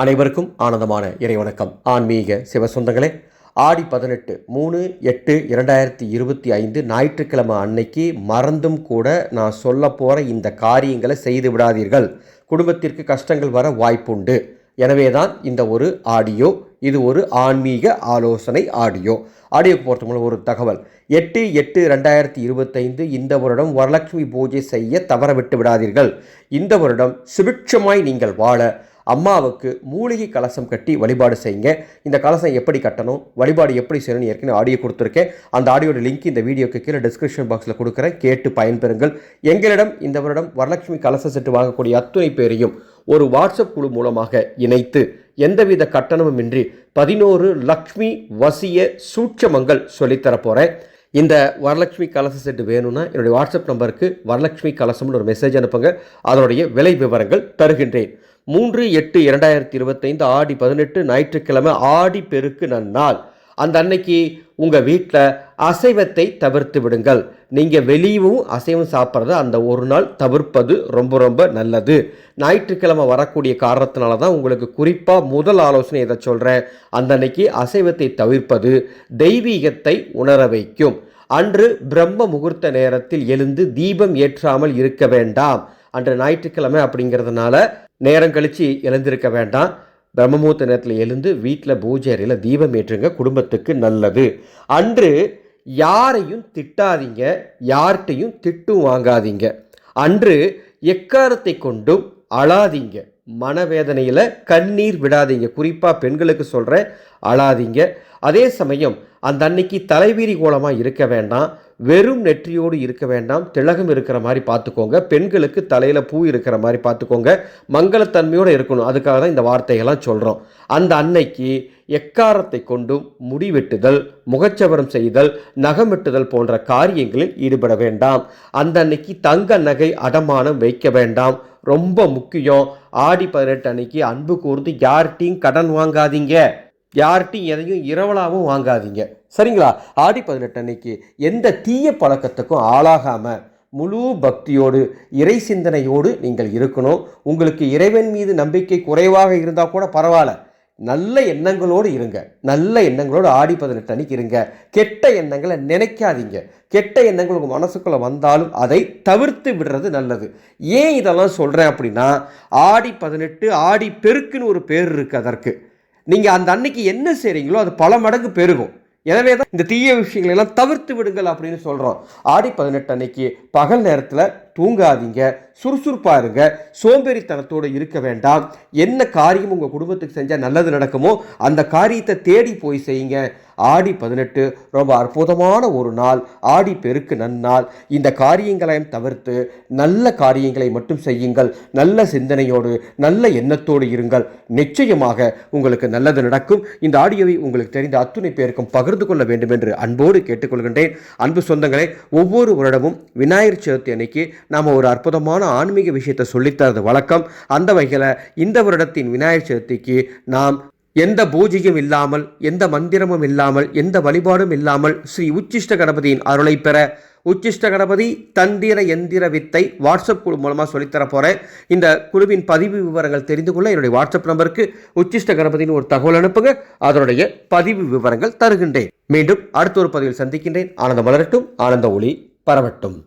அனைவருக்கும் ஆனந்தமான இறைவணக்கம். ஆன்மீக சிவசொந்தங்களே ஆடி பதினெட்டு மூணு எட்டு இரண்டாயிரத்தி இருபத்தி ஐந்து ஞாயிற்றுக்கிழமை அன்னைக்கு மறந்தும் கூட நான் சொல்ல போகிற இந்த காரியங்களை செய்து விடாதீர்கள். குடும்பத்திற்கு கஷ்டங்கள் வர வாய்ப்புண்டு. எனவே தான் இந்த ஒரு ஆடியோ இது ஒரு ஆன்மீக ஆலோசனை ஆடியோ. ஆடியோக்கு பொறுத்தவங்களும் ஒரு தகவல். எட்டு எட்டு ரெண்டாயிரத்தி இருபத்தைந்து இந்த வருடம் வரலட்சுமி பூஜை செய்ய தவற விட்டு விடாதீர்கள். இந்த வருடம் சுபிட்சமாய் நீங்கள் வாழ அம்மாவுக்கு மூலிகை கலசம் கட்டி வழிபாடு செய்யுங்க. இந்த கலசம் எப்படி கட்டணும் வழிபாடு எப்படி செய்யணும்னு ஏற்கனவே ஆடியோ கொடுத்துருக்கேன். அந்த ஆடியோட லிங்க் இந்த வீடியோக்கு கீழே டிஸ்கிரிப்ஷன் பாக்ஸில் கொடுக்குறேன். கேட்டு பயன்பெறுங்கள். எங்களிடம் இந்த வருடம் வரலட்சுமி கலச செட்டு வாங்கக்கூடிய அத்துணை பேரையும் ஒரு வாட்ஸ்அப் குழு மூலமாக இணைத்து எந்தவித கட்டணமும் இன்றி பதினோரு லக்ஷ்மி வசிய சூட்சமங்கள் சொல்லித்தரப்போகிறேன் இந்த வரலட்சுமி கலச செட்டு வேணும்னா என்னுடைய வாட்ஸ்அப் நம்பருக்கு வரலட்சுமி கலசம்னு ஒரு மெசேஜ் அனுப்புங்க. அதனுடைய விலை விவரங்கள் தருகின்றேன். மூன்று எட்டு இரண்டாயிரத்தி இருபத்தைந்து ஆடி பதினெட்டு ஞாயிற்றுக்கிழமை ஆடி பெருக்கு நன்னாள். அந்த அன்னைக்கு உங்கள் வீட்டில் அசைவத்தை தவிர்த்து விடுங்கள். நீங்கள் வெளியவும் அசைவம் சாப்பிட்றத அந்த ஒரு நாள் தவிர்ப்பது ரொம்ப ரொம்ப நல்லது. ஞாயிற்றுக்கிழமை வரக்கூடிய காரணத்தினால தான் உங்களுக்கு குறிப்பாக முதல் ஆலோசனை இதை சொல்கிறேன் அந்த அன்னைக்கு அசைவத்தை தவிர்ப்பது தெய்வீகத்தை உணர வைக்கும். அன்று பிரம்ம முகூர்த்த நேரத்தில் எழுந்து தீபம் ஏற்றாமல் இருக்க வேண்டாம். அன்று ஞாயிற்றுக்கிழமை அப்படிங்கிறதுனால நேரம் கழித்து எழுந்திருக்க வேண்டாம். பிரம்மமூர்த்த நேரத்தில் எழுந்து வீட்டில் பூஜை அறையில் தீபம் ஏற்றுங்க. குடும்பத்துக்கு நல்லது. அன்று யாரையும் திட்டாதீங்க. யார்கிட்டையும் திட்டும் வாங்காதீங்க. அன்று எக்காரத்தை கொண்டும் அழாதீங்க. மனவேதனையில் கண்ணீர் விடாதீங்க. குறிப்பாக பெண்களுக்கு சொல்கிறேன் அழாதீங்க. அதே சமயம் அந்த அன்னைக்கு தலைவீரி கோலமாக இருக்க வேண்டாம். வெறும் நெற்றியோடு இருக்க வேண்டாம் திலகம் இருக்கிற மாதிரி பார்த்துக்கோங்க பெண்களுக்கு தலையில் பூ இருக்கிற மாதிரி பார்த்துக்கோங்க மங்களத்தன்மையோடு இருக்கணும். அதுக்காக தான் இந்த வார்த்தைகள்லாம் சொல்கிறோம் அந்த அன்னைக்கு எக்காரத்தை கொண்டும் முடிவெட்டுதல் முகச்சவரம் செய்தல் நகமிட்டுதல் போன்ற காரியங்களில் ஈடுபட வேண்டாம். அந்த அன்னைக்கு தங்க நகை அடமானம் வைக்க வேண்டாம். ரொம்ப முக்கியம். ஆடி பதினெட்டு அன்னைக்கு அன்பு கூர்ந்து யார்கிட்டையும் கடன் வாங்காதீங்க. யார்கிட்டையும் எதையும் இரவலாகவும் வாங்காதீங்க. சரிங்களா? ஆடி பதினெட்டு அன்னைக்கு எந்த தீய பழக்கத்துக்கும் ஆளாகாமல் முழு பக்தியோடு இறை சிந்தனையோடு நீங்கள் இருக்கணும். உங்களுக்கு இறைவன் மீது நம்பிக்கை குறைவாக இருந்தால் கூட பரவாயில்ல. நல்ல எண்ணங்களோடு இருங்க. நல்ல எண்ணங்களோடு ஆடி பதினெட்டு அன்னைக்கு இருங்க. கெட்ட எண்ணங்களை நினைக்காதீங்க. கெட்ட எண்ணங்கள் உங்கள் மனசுக்குள்ளே வந்தாலும் அதை தவிர்த்து விடுறது நல்லது. ஏன் இதெல்லாம் சொல்கிறேன் அப்படின்னா ஆடி பதினெட்டு ஆடி பெருக்குன்னு ஒரு பேர் இருக்குது அதற்கு. நீங்கள் அந்த அன்னைக்கு என்ன செய்கிறீங்களோ அது பல மடங்கு பெருகும். எனவே தான் இந்த தீய விஷயங்களை எல்லாம் தவிர்த்து விடுங்கள் அப்படின்னு சொல்கிறோம் ஆடி பதினெட்டு அன்னைக்கு பகல் நேரத்தில் தூங்காதீங்க சுறுசுறுப்பாக இருங்க சோம்பேறித்தனத்தோடு இருக்க வேண்டாம். என்ன காரியம் உங்கள் குடும்பத்துக்கு செஞ்சால் நல்லது நடக்குமோ அந்த காரியத்தை தேடி போய் செய்யுங்க. ஆடி பதினெட்டு ரொம்ப அற்புதமான ஒரு நாள். ஆடி பெருக்கு நன்னாள். இந்த காரியங்களையும் தவிர்த்து நல்ல காரியங்களை மட்டும் செய்யுங்கள். நல்ல சிந்தனையோடு நல்ல எண்ணத்தோடு இருங்கள். நிச்சயமாக உங்களுக்கு நல்லது நடக்கும். இந்த ஆடியோவை உங்களுக்கு தெரிந்த அத்துணை பேருக்கும் பகிர்ந்து கொள்ள வேண்டும் என்று அன்போடு கேட்டுக்கொள்கின்றேன். அன்பு சொந்தங்களே ஒவ்வொரு வருடமும் விநாயகர் சதுர்த்தி அன்னைக்கு நாம் ஒரு அற்புதமான ஆன்மீக விஷயத்தை சொல்லித்தரது வழக்கம். அந்த வகையில் இந்த வருடத்தின் விநாயகர் சதுர்த்திக்கு நாம் எந்த பூஜையும் இல்லாமல் எந்த மந்திரமும் இல்லாமல் எந்த வழிபாடும் இல்லாமல் ஸ்ரீ உச்சிஷ்ட கணபதியின் அருளை பெற உச்சிஷ்ட கணபதி தந்திர எந்திர வித்தை வாட்ஸ்அப் குழு மூலமாக சொல்லித்தர போகிறேன் இந்த குழுவின் பதிவு விவரங்கள் தெரிந்து கொள்ள என்னுடைய வாட்ஸ்அப் நம்பருக்கு உச்சிஷ்ட கணபதினு ஒரு தகவல் அனுப்புங்க. அதனுடைய பதிவு விவரங்கள் தருகின்றேன். மீண்டும் அடுத்த ஒரு பதிவில் சந்திக்கின்றேன். ஆனந்த மலரட்டும் ஆனந்த ஒளி பரவட்டும்.